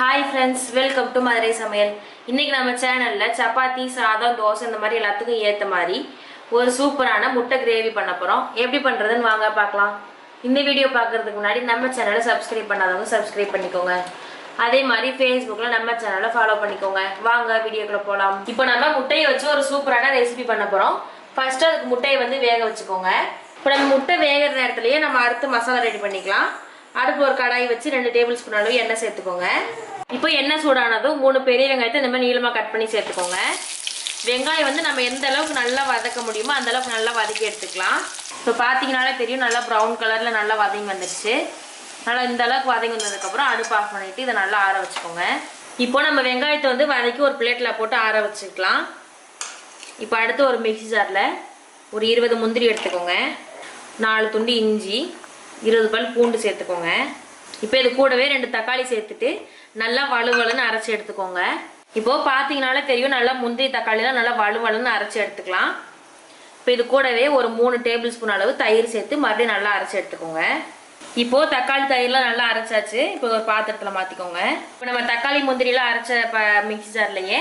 Hi friends welcome to Madurai சமையல் இன்னைக்கு நம்ம சேனலில் சப்பாத்தி சாதம் தோசை இந்த மாதிரி எல்லாத்துக்கும் ஏற்ற மாதிரி ஒரு சூப்பரான முட்டை கிரேவி பண்ண போகிறோம் எப்படி பண்ணுறதுன்னு வாங்க பார்க்கலாம். இந்த வீடியோ பார்க்கறதுக்கு முன்னாடி நம்ம சேனலை சப்ஸ்கிரைப் பண்ணாதவங்க சப்ஸ்கிரைப் பண்ணிக்கோங்க. அதே மாதிரி ஃபேஸ்புக்கில் நம்ம சேனலை ஃபாலோ பண்ணிக்கோங்க. வாங்க வீடியோக்குள்ளே போகலாம் இப்போ நம்ம முட்டையை வச்சு ஒரு சூப்பரான ரெசிபி பண்ண போகிறோம் ஃபஸ்ட்டு அதுக்கு முட்டையை வந்து வேக வச்சுக்கோங்க. இப்போ நம்ம முட்டை வேகிற நேரத்துலயே நம்ம அடுத்து மசாலா ரெடி பண்ணிக்கலாம். அடுப்பு ஒரு கடாய் வச்சு ரெண்டு டேபிள் ஸ்பூன் அளவு எண்ணெய் சேர்த்துக்கோங்க. இப்போ எண்ணெய் சூடானதும் மூணு பெரிய வெங்காயத்தை இந்த மாதிரி நீளமாக கட் பண்ணி சேர்த்துக்கோங்க. வெங்காயம் வந்து நம்ம எந்த அளவுக்கு நல்லா வதக்க முடியுமோ அந்த அளவுக்கு நல்லா வதக்கி எடுத்துக்கலாம். இப்போ பார்த்தீங்கனாலே தெரியும் நல்லா ப்ரௌன் கலரில் நல்லா வதங்கி வந்துடுச்சு. நல்லா இந்த அளவுக்கு வதங்கி வந்ததுக்கப்புறம் அடுப்பு ஆஃப் பண்ணிவிட்டு இதை நல்லா ஆற வச்சுக்கோங்க. இப்போ நம்ம வெங்காயத்தை வந்து வதக்கி ஒரு பிளேட்டில் போட்டு ஆற வச்சுக்கலாம். இப்போ அடுத்து ஒரு மிக்சி ஜாரில் ஒரு இருபது முந்திரி எடுத்துக்கோங்க. நாலு துண்டு இஞ்சி. இருபது பல் பூண்டு சேர்த்துக்கோங்க. இப்போ இது கூடவே ரெண்டு தக்காளி சேர்த்துட்டு நல்லா வலுவலுன்னு அரைச்சி எடுத்துக்கோங்க. இப்போ பார்த்தீங்கனாலே தெரியும் நல்லா முந்திரி தக்காளிலாம் நல்லா வலுவலுன்னு அரைச்சி எடுத்துக்கலாம். இப்போ இது கூடவே ஒரு மூணு டேபிள் ஸ்பூன் அளவு தயிர் சேர்த்து மறுபடியும் நல்லா அரைச்சி எடுத்துக்கோங்க. இப்போ தக்காளி தயிர்லாம் நல்லா அரைச்சாச்சு. இப்போ ஒரு பாத்திரத்தில் மாற்றிக்கோங்க இப்போ நம்ம தக்காளி முந்திரிலாம் அரைச்ச ப மிக்சி ஜார்லையே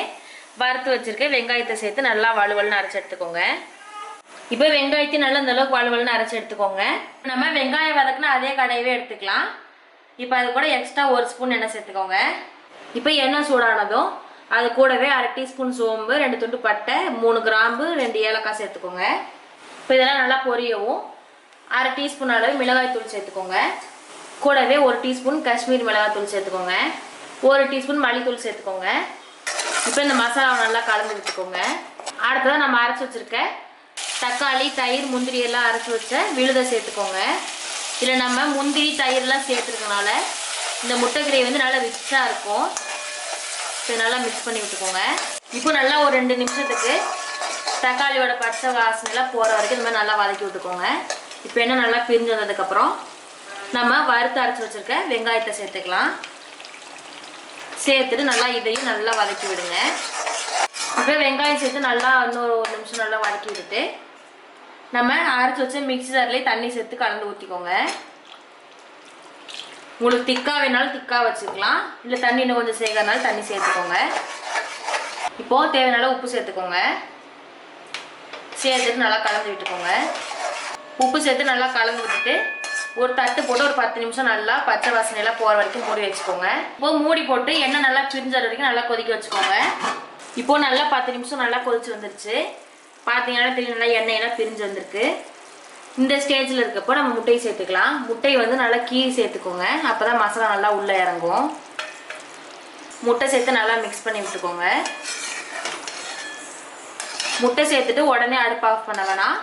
வறுத்து வச்சிருக்க வெங்காயத்தை சேர்த்து நல்லா வலுவலுன்னு அரைச்சி எடுத்துக்கோங்க. இப்போ வெங்காயத்தையும் நல்லா இந்த அளவுக்கு வலுவலுன்னு அரைச்சி எடுத்துக்கோங்க. நம்ம வெங்காயம் வதக்குனா அதே கடையவே எடுத்துக்கலாம். இப்போ அது கூட எக்ஸ்ட்ரா ஒரு ஸ்பூன் எண்ணெய் சேர்த்துக்கோங்க. இப்போ எண்ணெய் சூடானதும் அது கூடவே அரை டீஸ்பூன் சோம்பு ரெண்டு துண்டு பட்டை மூணு கிராம்பு ரெண்டு ஏலக்காய் சேர்த்துக்கோங்க. இப்போ இதெல்லாம் நல்லா பொரியவும். அரை டீஸ்பூன் அளவு மிளகாய் தூள் சேர்த்துக்கோங்க. கூடவே ஒரு டீஸ்பூன் காஷ்மீர் மிளகாய் தூள் சேர்த்துக்கோங்க. ஒரு டீஸ்பூன் மல்லித்தூள் சேர்த்துக்கோங்க. இப்போ இந்த மசாலாவை நல்லா கலந்து விட்டுக்கோங்க. அடுத்ததான் நம்ம அரைச்சி வச்சிருக்கேன் தக்காளி தயிர் முந்திரி எல்லாம் அரைச்சி வச்ச விழுதை சேர்த்துக்கோங்க. இதில் நம்ம முந்திரி தயிர்லாம் சேர்த்துருக்கனால இந்த முட்டை கிரேவி வந்து நல்லா ரிச்சாக இருக்கும். இதை நல்லா மிக்ஸ் பண்ணி விட்டுக்கோங்க. இப்போ நல்லா ஒரு ரெண்டு நிமிஷத்துக்கு தக்காளியோட பச்சை வாசனைலாம் போகிற வரைக்கும் இந்த மாதிரி நல்லா வதக்கி விட்டுக்கோங்க. இப்போ என்ன நல்லா பிரிஞ்சு வந்ததுக்கப்புறம் நம்ம வறுத்து அரைச்சி வச்சிருக்க வெங்காயத்தை சேர்த்துக்கலாம். சேர்த்துட்டு நல்லா இதையும் நல்லா வதக்கி விடுங்க. இப்போ வெங்காயம் சேர்த்து நல்லா இன்னொரு ஒரு நிமிஷம் நல்லா வதக்கி விட்டுட்டு நம்ம அரைச்சி வச்ச மிக்ஸி ஜார்லேயே தண்ணி சேர்த்து கலந்து ஊற்றிக்கோங்க உங்களுக்கு திக்காக வேணாலும் திக்காக வச்சுக்கலாம். இல்லை தண்ணி இன்னும் கொஞ்சம் சேர்க்கறனால தண்ணி சேர்த்துக்கோங்க. இப்போது தேவையான உப்பு சேர்த்துக்கோங்க. சேர்த்துட்டு நல்லா கலந்து விட்டுக்கோங்க. உப்பு சேர்த்து நல்லா கலந்து விட்டுட்டு ஒரு தட்டு போட்டு ஒரு பத்து நிமிஷம் நல்லா பச்சை வாசனையெல்லாம் போகிற வரைக்கும் மூடி வச்சுக்கோங்க. இப்போ மூடி போட்டு எண்ணெய் நல்லா பிரிஞ்ச வரைக்கும் நல்லா கொதிக்க வச்சுக்கோங்க. இப்போ நல்லா பத்து நிமிஷம் நல்லா கொதிச்சு வந்துருச்சு. பார்த்தீங்கன்னா தெரியும் நல்லா எண்ணெயெல்லாம் பிரிஞ்சு வந்திருக்கு. இந்த ஸ்டேஜில் இருக்கப்போ நம்ம முட்டையை சேர்த்துக்கலாம். முட்டையை வந்து நல்லா கீழே சேர்த்துக்கோங்க. அப்போ தான் மசாலா நல்லா உள்ளே இறங்கும். முட்டை சேர்த்து நல்லா மிக்ஸ் பண்ணி விட்டுக்கோங்க. முட்டை சேர்த்துட்டு உடனே அடுப்பு ஆஃப் பண்ண வேணாம்.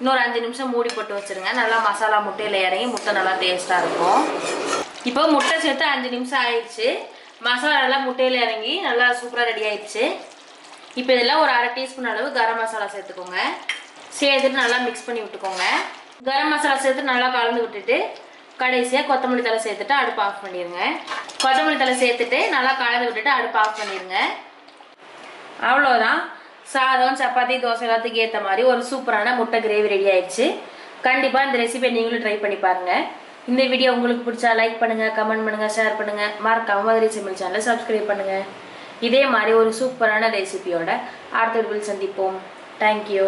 இன்னொரு அஞ்சு நிமிஷம் மூடி போட்டு வச்சுருங்க. நல்லா மசாலா முட்டையில் இறங்கி முட்டை நல்லா டேஸ்ட்டாக இருக்கும். இப்போ முட்டை சேர்த்து அஞ்சு நிமிஷம் ஆயிடுச்சு. மசாலா நல்லா முட்டையில் இறங்கி நல்லா சூப்பராக ரெடி ஆயிடுச்சு. இப்போ இதெல்லாம் ஒரு அரை டீஸ்பூன் அளவு கரம் மசாலா சேர்த்துக்கோங்க. சேர்த்துட்டு நல்லா மிக்ஸ் பண்ணி விட்டுக்கோங்க. கரம் மசாலா சேர்த்து நல்லா கலந்து விட்டுட்டு கடைசியாக கொத்தமல்லி தலை சேர்த்துட்டு அடுப்பு ஆஃப் பண்ணிடுங்க கொத்தமல்லி தலை சேர்த்துட்டு நல்லா கலந்து விட்டுட்டு அடுப்பு ஆஃப் பண்ணிடுங்க அவ்வளோதான் சாதம் சப்பாத்தி தோசை எல்லாத்துக்கு ஏற்ற மாதிரி ஒரு சூப்பரான முட்டை கிரேவி ரெடி ஆயிடுச்சு. கண்டிப்பாக இந்த ரெசிபியை நீங்களும் ட்ரை பண்ணி பாருங்கள் இந்த வீடியோ உங்களுக்கு பிடிச்சா லைக் பண்ணுங்கள் கமெண்ட் பண்ணுங்கள் ஷேர் பண்ணுங்கள் மறக்காமல் மதுரை சமையல் சேனலை சப்ஸ்கிரைப் பண்ணுங்கள் இதே மாதிரி ஒரு சூப்பரான ரெசிபியோட அடுத்த வீடியோவில் சந்திப்போம். தேங்க்யூ